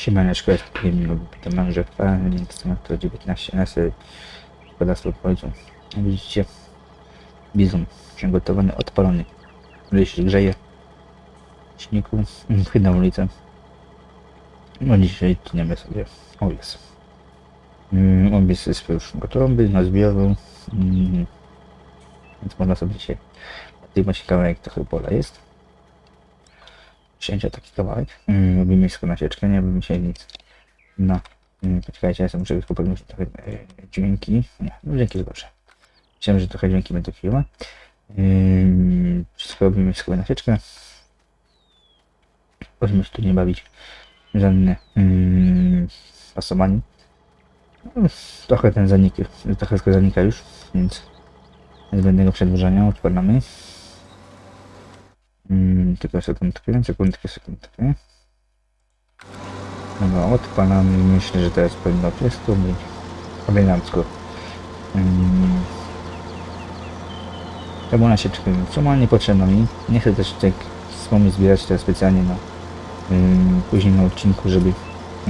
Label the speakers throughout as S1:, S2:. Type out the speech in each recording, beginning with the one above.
S1: Siemaneczko, jest to mężek, link to 19 na serii gospodarstwo powiedzą. Jak widzicie, bizon przygotowany, odpalony. Się grzeje. W śniegu, wyjdę na ulicę. No dzisiaj tniemy sobie owiec. Mm, owiec jest już gotowy, nazbierał. Mm, więc można sobie dzisiaj odjebać kawałek trochę pola jest. Wzięcia taki kawałek. Mm, robimy wszystko na sieczkę, nie robimy się nic. No. Mm, Poczekajcie, ja sobie muszę tylko trochę e, dźwięki. Nie, no dźwięki jest dobrze. Myślałem, że trochę dźwięki będą chwilę. Wszystko robimy wszystko na sieczkę. Możemy się tu nie bawić. Żadne pasowanie. No, trochę ten zanik, trochę zanika już, więc zbędnego przedłużania odpalamy. Yy, tylko sekundkę, sekundkę, sekundkę. Dobra, odpalamy. Myślę, że jest powinno wszystko być elegancko. Mm. To była sieczkę normalnie potrzebna mi. Nie chcę też tak wspomnieć zbierać teraz specjalnie na ym, później na odcinku, żeby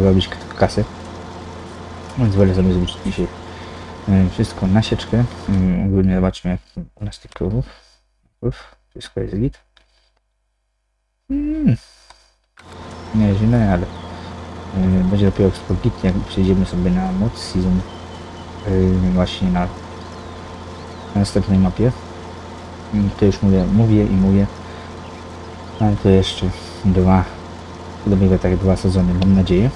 S1: robić kasę. Więc wolę sobie zrobić dzisiaj ym, wszystko na sieczkę. Ogólnie zobaczmy jak u nas tych Wszystko jest git. Mm. Nie ale Yy, będzie dopiero eksploitnie, jak przejdziemy sobie na mod season yy, właśnie na, na następnej mapie. Yy, To już mówię, mówię i mówię. Ale to jeszcze dwa, dobiega tak dwa sezony, mam nadzieję.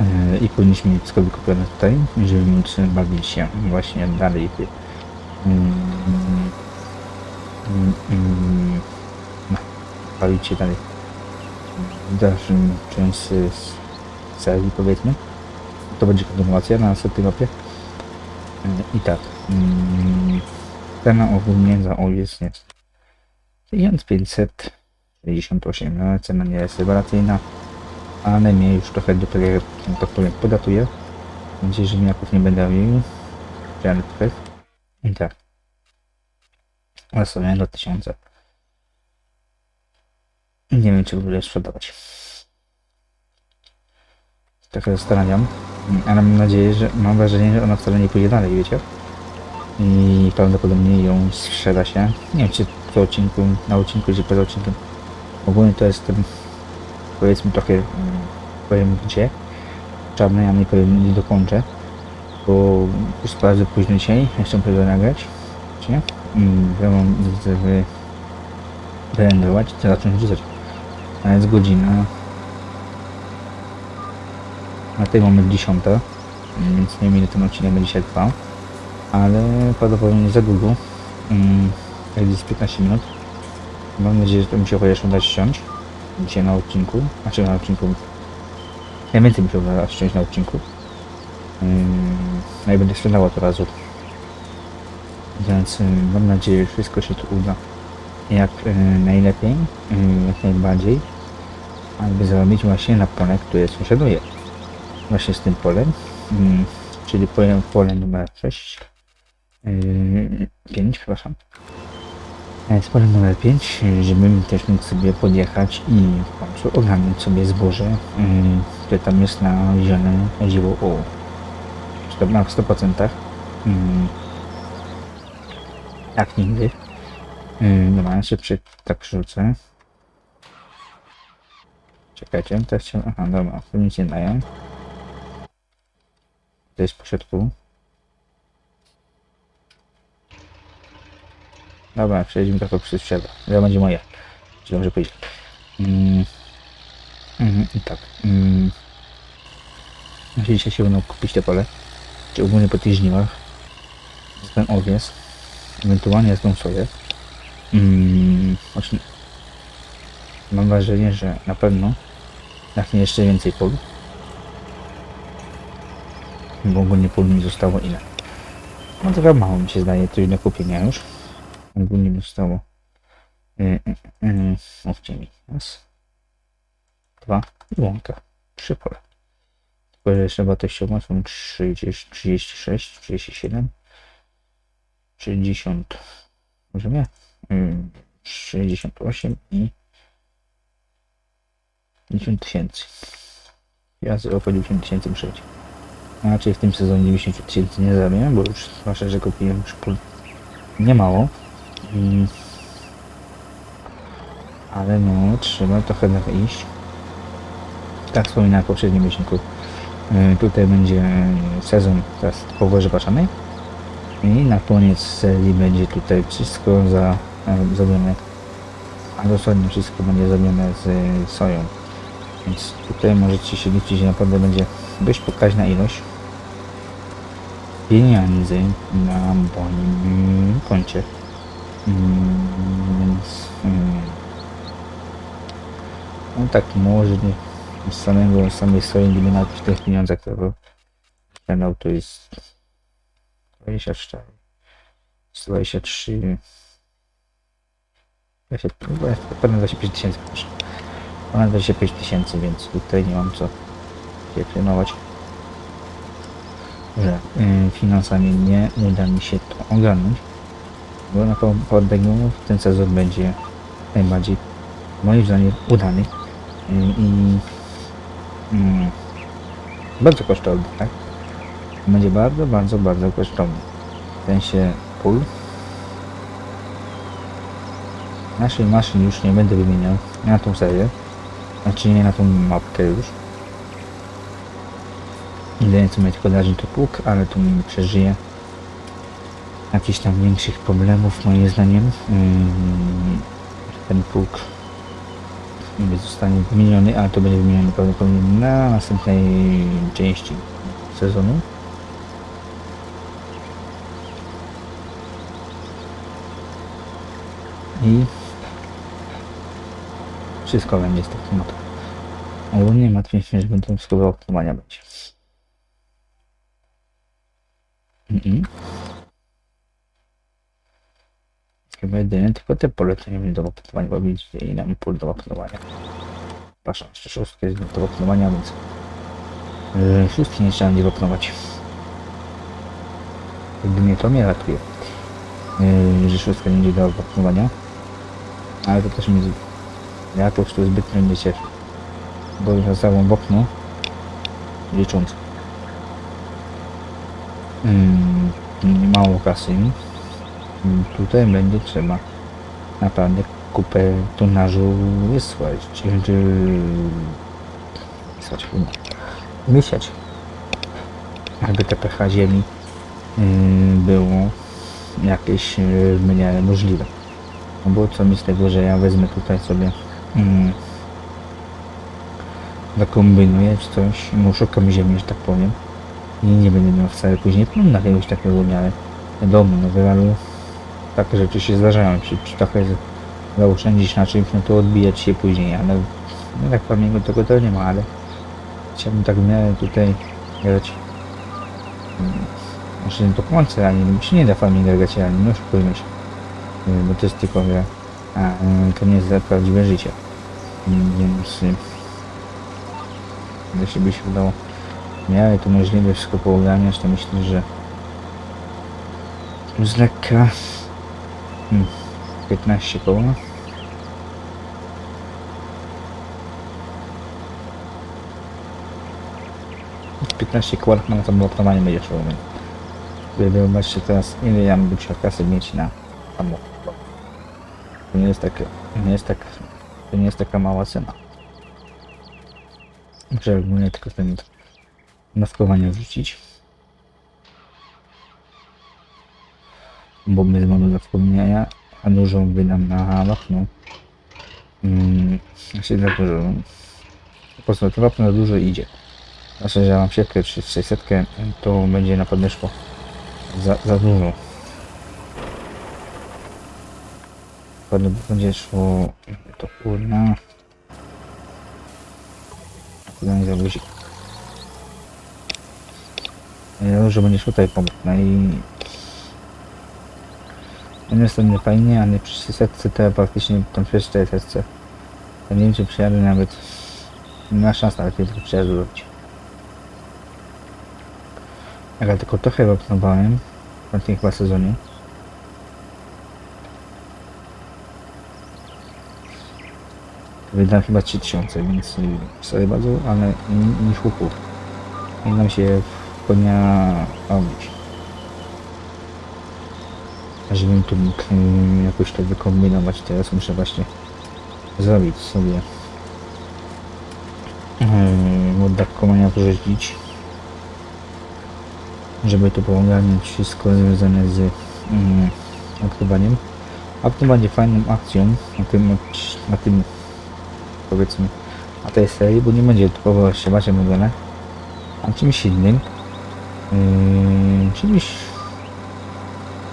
S1: Yy, I powinniśmy mieć wszystko wykupione tutaj, żeby móc bawić się właśnie dalej. Bawić się dalej w dalszym części serii powiedzmy. To będzie kontynuacja na następnej mapie. I tak. mm, Cena ogólnie za owiec jest 1568. No, cena nie jest rewelacyjna, ale mnie już trochę do tego, tak powiem, podatuje. Więc jeżeli jaków nie będę ale trochę. I tak. Ale sobie do 1000. Nie wiem, czy w sprzedawać. Trochę zastanawiam, ale mam nadzieję, że mam wrażenie, że ona wcale nie pójdzie dalej, wiecie? I prawdopodobnie ją sprzeda się. Nie wiem, czy po odcinku, na odcinku, czy poza odcinkiem. Ogólnie to jest powiedzmy trochę, mm, powiem gdzie. Czarny, ja nie powiem, nie dokończę. Bo już sprawdzę później dzisiaj, jeszcze muszę nagrać. Czy nie? Mm, Ja mam z, z, wyrenderować i zacząć rzucać. A jest godzina. Na tej mamy 10, więc nie wiem ile ten odcinek będzie dzisiaj trwał. Ale prawdopodobnie za długo. Mm, jak jest 15 minut. Mam nadzieję, że to mi się chociaż uda ściąć. Dzisiaj na odcinku. Znaczy na odcinku. Najwięcej mi się uda ściąć na odcinku. Mm, no i będę sprzedało to razu. Więc y, mam nadzieję, że wszystko się tu uda jak y, najlepiej, y, jak najbardziej, aby zarobić właśnie na pole, które sąsiaduje. Właśnie z tym polem, y, czyli pole, pole numer 6, y, 5, przepraszam. E, Z polem numer 5, y, żebym też mógł sobie podjechać i w końcu ogarnąć sobie zboże, y, które tam jest na zielone chodziło o na 100%. y, Jak nigdy. Yy, dobra, ja przy, tak przerzucę. Czekajcie, teraz się... Aha, dobra, to nic nie daje. To jest po środku. Dobra, przejdźmy trochę przez sprzeda. To będzie moje. Czy dobrze powiedzieć. Mm. I tak. Mm. Znaczy dzisiaj się będą kupić te pole. Czy ogólnie po tych żniwach. Ten owiec. Ewentualnie z tą soję. Mm, właśnie mam wrażenie, że na pewno jak nie jeszcze więcej pól. Bo ogólnie pól mi zostało ile? No trochę mało mi się zdaje, coś do kupienia już. Ogólnie mi zostało yy, yy, yy, mówcie mi. Raz, dwa i łąka. Trzy pole. Tylko, że jeszcze wartościowo są 30, 36, 37, 60, może nie? Mm, 68 i 50 tysięcy. Ja z około 90 tysięcy. A Raczej w tym sezonie 90 tysięcy nie zrobię, bo już zwłaszcza, że kupiłem już pól nie mało. Mm. Ale no, trzeba trochę iść. Tak wspominałem w poprzednim odcinku. y, Tutaj będzie sezon teraz typowo rzepaczanej. I na koniec serii będzie tutaj wszystko za, e, zrobione. A dosłownie wszystko będzie zrobione z e, soją. Więc tutaj możecie się liczyć, że naprawdę będzie dość pokaźna ilość pieniędzy na moim koncie. Mm, Więc mm, no tak może nie samego samej soi nie na tych pieniądzach, które będą to jest 24 23 20, ponad 25 tysięcy proszę. Ponad 25 tysięcy, więc tutaj nie mam co się przejmować że y, finansami nie uda mi się to ogarnąć, bo na pewno ten sezon będzie najbardziej moim zdaniem udany y, i mm, bardzo kosztowny, tak? Będzie bardzo, bardzo, bardzo kosztowny. W sensie pól. Naszej maszyn już nie będę wymieniał na tą serię. Znaczy nie na tą mapkę już. Jedynie co mnie tylko darzy to pług, ale tu nie przeżyje jakichś tam większych problemów moim zdaniem. Ten pług nie zostanie wymieniony, ale to będzie wymieniony prawdopodobnie na następnej części sezonu. I wszystko będzie z takim motorem. Ogólnie martwię że będą skoro optymowania będzie. Mhm. Chyba jedynie tylko te pole to nie wiem do optymowania, bo widzicie ile mam pól do optymowania. Patrzę, jeszcze szóstkę jest do optymowania, więc yy, szóstki nie trzeba będzie optymować. Jakby mnie to mnie ratuje, yy, że szóstka nie będzie do optymowania. Ale to też mnie ja po prostu zbytnio nie cieszę. Bo już zostałem w okno licząc mm, mało kasy. Mm, Tutaj będzie trzeba naprawdę kupę tonażu wysłać, czy wysłać, wysiać, aby te pH ziemi yy, było jakieś w miarę możliwe. Bo co mi z tego, że ja wezmę tutaj sobie mm, zakombinuję czy coś, no szukam ziemi, że tak powiem. I nie będę miał wcale później plonu na jakiegoś takiego miarę. Wiadomo, no w realu takie rzeczy się zdarzają, czy, czy trochę zaoszczędzić na czymś, no to odbijać się później, ale no tak farmingu tego to nie ma, ale chciałbym tak w miarę tutaj grać. Nie do końca, ale nie, się nie da farminga grać, no oszukujmy się, Y, bo to jest tylko gra, a y, to nie jest prawdziwe życie, więc jeśli by się udało w miarę to możliwe wszystko poogarniać, to myślę, że z lekka hmm, 15 koła. Z 15 koła na to blokowanie będzie szło. Wy Wyobraźcie teraz ile ja bym chciał kasy mieć na ammo. To nie jest tak, nie jest tak, to nie jest taka mała cena. Muszę ogólnie tylko ten maskowanie wrzucić. Bo my z modu wspomnienia, a dużo wydam na wapno. Mm, znaczy za dużo. Po prostu to wapno dużo idzie. Znaczy, że ja mam siatkę czy 600, to będzie na szło za, za dużo. Pewno będzie szło to kurna. Kurna nie za guzik. Że będziesz tutaj pomóc. No i niestety nie fajnie, ale przy setce to praktycznie tam przez 4 setce. To nie wiem czy przyjadę nawet. Nie ma szans nawet tylko przyjazdu robić. Ja tylko trochę opnowałem w tym chyba sezonie. Wydałem chyba 3000, więc y, sorry bardzo, ale ni- niż chłopów. Nie nam się konia robić. Żebym tu mógł y, jakoś to wykombinować, teraz muszę właśnie zrobić sobie yy, oddech konia porzeździć żeby tu poogarniać wszystko związane z mm, odkrywaniem. A to będzie fajną akcją na tym, na tym powiedzmy na tej serii, bo nie będzie typowo szybaczem mówione, a czymś innym. Yy, czymś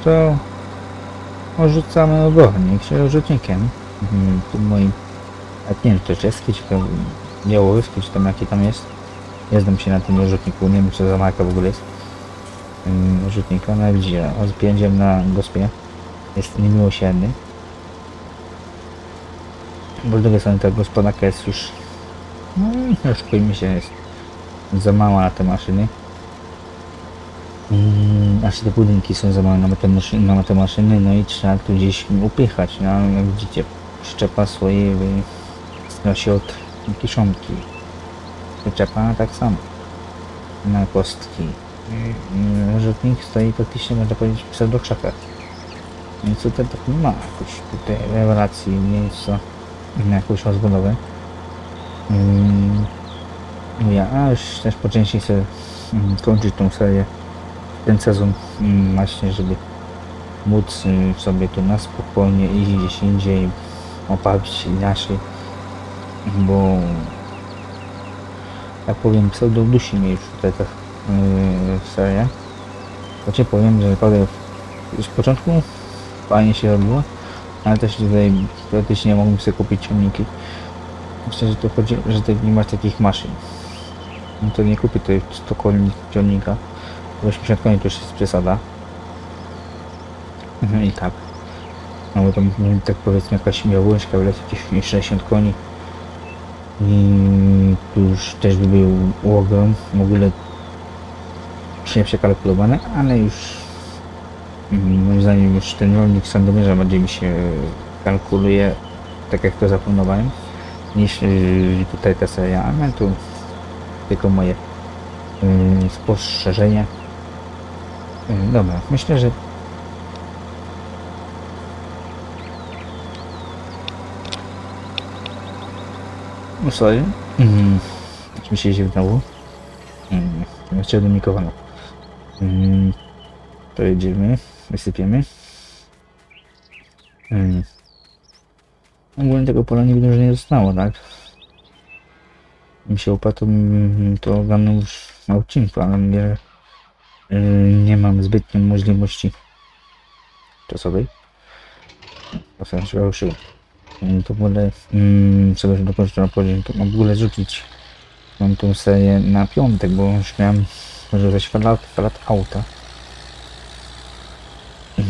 S1: co orzucamy obornik, czy rzutnikiem. Yy, tym moim, nie wiem, czy czeski, czy to białoruski, czy tam jaki tam jest. Nie znam się na tym rzutniku, nie wiem co za marka w ogóle jest ym, rzutnika, no gdzie rozpięciem na gospie jest niemiłosierny. Bo z drugiej strony ta gospodarka jest już, no oszukujmy się, jest za mała na te maszyny. Mm, Znaczy te budynki są za małe na te, maszyny, na te maszyny, no i trzeba tu gdzieś upychać, no jak widzicie, przyczepa swoje nosi od kiszonki. Przyczepa tak samo. Na kostki. Mm, rzutnik stoi praktycznie, można powiedzieć, w pseudokrzakach. Więc tutaj tak nie ma jakoś tutaj rewelacji, miejsca na jakąś rozbudowę. Mm, no ja już też po części chcę mm, kończyć tą serię, ten sezon mm, właśnie, żeby móc y, sobie tu na spokojnie iść gdzieś indziej, obawić inaczej, bo jak powiem, pseudo dusi mnie już tutaj ta yy, seria. Ci powiem, że naprawdę w początku fajnie się robiło, ale też tutaj praktycznie mogłem sobie kupić ciągniki. Myślę, że to chodzi, że tutaj nie ma takich maszyn. No to nie kupię tutaj 100 koni ciągnika, bo 80 koni to już jest przesada. Mhm, I tak. No bo tam mm, tak powiedzmy jakaś białołyżka wleci jakieś 60 koni. I tu już też by był ogrom, w ogóle nie przekalkulowane, ale już moim zdaniem już ten rolnik sandomierza bardziej mi się kalkuluje tak jak to zaplanowałem niż yy, tutaj ta seria, ale tu tylko moje yy, spostrzeżenie. Yy, dobra, myślę, że No sorry. Mm. Mi się zimnało. Mm. Mikrofonu. Mm. To jedziemy. Wysypiemy. Mm. Ogólnie tego pola nie widzę, że nie zostało, tak? Mi się upadł, mm, to ogarnął już na odcinku, ale yy, nie mam zbytnio możliwości czasowej. To sam się ruszył. Mm, To w ogóle mm, się dokończyło na poziom, to mam w ogóle rzucić. Mam tą serię na piątek, bo już miałem może zaś falat, falat auta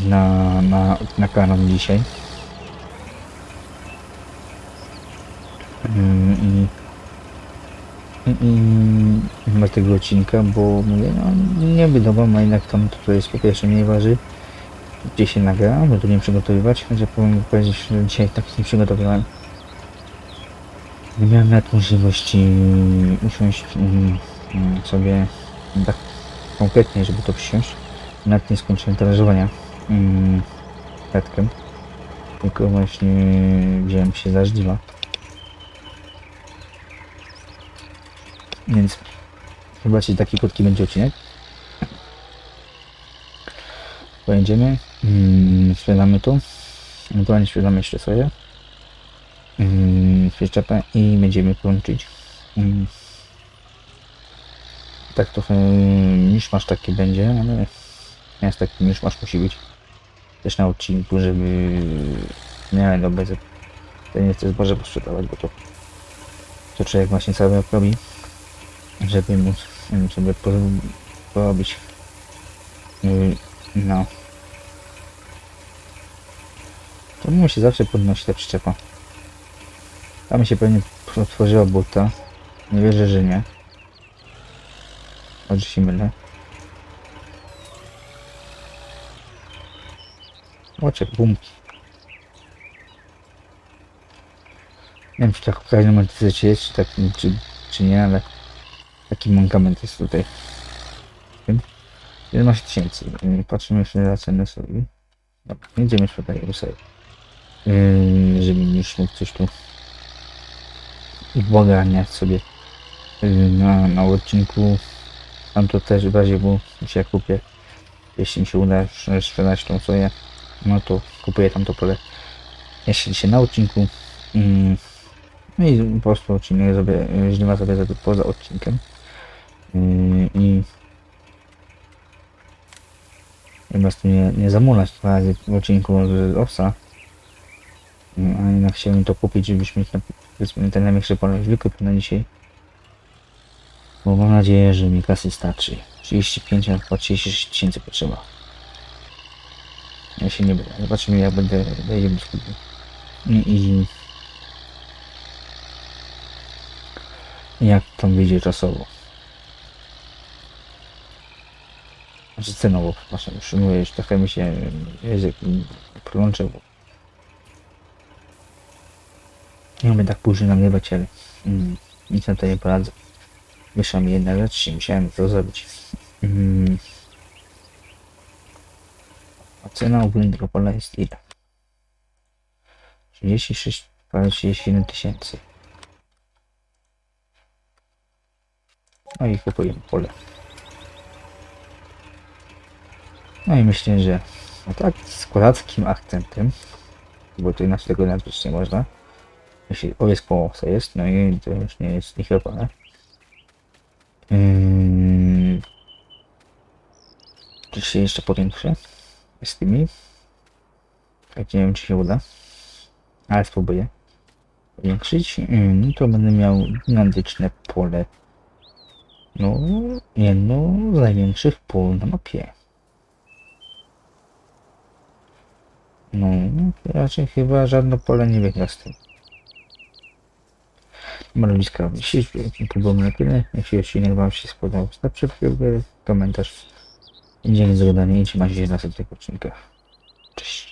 S1: na, na, na kanał dzisiaj. Mm, I, i, i ma tego odcinka, bo mówię, no nie wydawam, a jednak tam to jest po pierwsze mniej waży, gdzie się nagra, bo tu nie przygotowywać, chociaż powiem powiedzieć, że dzisiaj tak nie przygotowywałem. Nie miałem nawet możliwości usiąść mm, sobie tak konkretnie, żeby to przysiąść. Nawet nie skończyłem tarażowania mm, tylko właśnie wziąłem się za żniwa. Więc chyba ci taki krótki będzie odcinek. Pojedziemy, mm, sprzedamy to, ewentualnie sprzedamy jeszcze sobie mm, i będziemy kończyć. Mm. Tak trochę miszmasz taki będzie, ale jest taki miszmasz musi być też na odcinku, żeby miałem dobre za- to nie chcę zboże posprzedawać, bo to to człowiek właśnie cały robi, żeby móc sobie po- porobić Yy, no to musi zawsze podnosić ta przyczepa. Tam się pewnie otworzyła buta. Nie wierzę, że nie. Choć się mylę. Oczek, bumki. Nie wiem, czy tak w każdym momencie jest, czy, tak, czy, czy nie, ale taki mankament jest tutaj. Tym. 11 tysięcy. Yy, Patrzymy jeszcze na cenę sobie. Dobra, jedziemy sprzedajemy sobie. Yy, żeby już mógł coś tu ubaganiać sobie yy, na, na odcinku. Tam to też w razie, bo się kupię. Jeśli mi się uda sprze- sprzedać tą soję, no to kupuję tam to pole. Jeszcze dzisiaj na odcinku. Yy, no i po prostu odcinek zrobię, yy, żniwa sobie za- poza odcinkiem. Yy, I po prostu nie, nie zamulać dwa razy w odcinku z owsa. Mm, A jednak chciałem to kupić, żebyśmy powiedzmy, ten największy pole wykupił na dzisiaj. Bo mam nadzieję, że mi kasy starczy. 35, a chyba 36 tysięcy potrzeba. Ja się nie będę. Zobaczymy jak będę wejdzie do sklepu. I, i jak tam wyjdzie czasowo. Znaczy cenowo, przepraszam, już już trochę mi się język prączył. Nie umiem tak późno na mnie bać, ale mm, nic na to nie poradzę. Wyszła mi jedna rzecz i musiałem to zrobić. Mm. A cena ogólnie tego pola jest ile? 36, prawie 37 tysięcy. No i kupujemy pole. No i myślę, że no tak z kolackim akcentem, bo to inaczej tego nazwać nie można. Jeśli po co jest, no i to już nie jest niechropane. Yy... To się jeszcze powiększę z tymi. Tak nie wiem czy się uda. Ale spróbuję powiększyć. Yy, no to będę miał gigantyczne pole. No, jedno z największych pól na mapie. No, raczej chyba żadne pole nie wygra z tym. Mrowiska dzisiejszy to było na tyle. Jeśli odcinek Wam się spodobał, zostawcie komentarz. Dzięki za oglądanie i trzymajcie się w następnych odcinkach. Cześć.